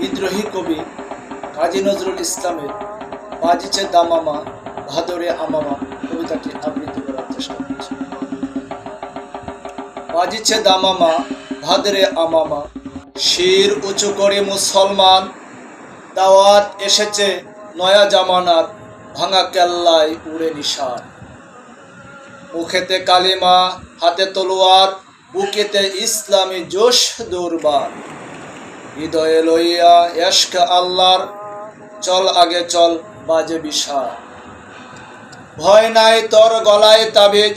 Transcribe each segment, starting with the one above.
বিদ্রোহী কবি কাজী নজরুল ইসলামের বাজিছে দামামা, ভাদরে আমামা কবিতাটি আবৃত্তি করার চেষ্টা করছি। বাজিছে দামামা, ভাদরে আমামা, শির উঁচু করে মুসলমান, দাওয়াত এসেছে নয়া জামানার ভাঙা কেল্লায় উড়ে নিশান। মুখেতে কালিমা, হাতে তলোয়ার, বুকেতে ইসলামী জোশ দুর্বার। হৃদয়ে লইয়া এশক আল্লাহর, চল আগে চল, বাজে বিশাল ভয় নাই তোর গলায় তাবিজ,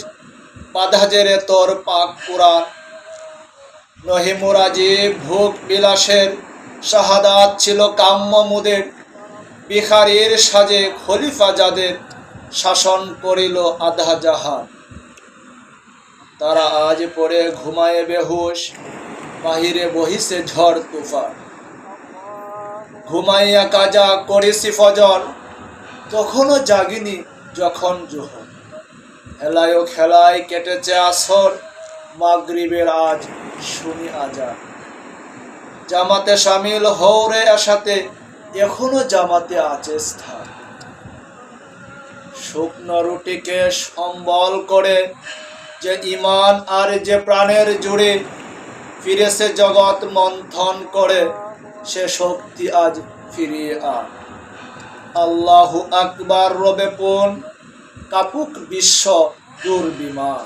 বাধা জেরে তোর পাক পুরাণ নহিমুরাজি ভোগ বিলাসের, শাহাদাত ছিল কাম্য মুদের। বিহারির সাজে খলিফা যাদের, শাসন করিল আধা জাহান। তারা আজ পড়ে ঘুমায় বেহুশ বাহিরে বহিছে ঝড় তুফান। ঘুমাইয়া কাজা করিসি ফজর, তখনও জাগিনি যখন জোহর। হেলায় খেলায় কেটেছে আসর, মাগরিবের আজ শুনি আজা জামাতে সামিল হৌরে আসাতে এখনও জামাতে আছে স্থান। শুকনো রুটিকে সম্বল করে, যে ইমান আর যে প্রাণের জুড়ে ফিরেছে জগৎ মন্থন করে, সে শক্তি আজ ফিরিয়ে আন। আল্লাহু আকবার রবে পণ কাপুক বিশ্ব দুর্বিমান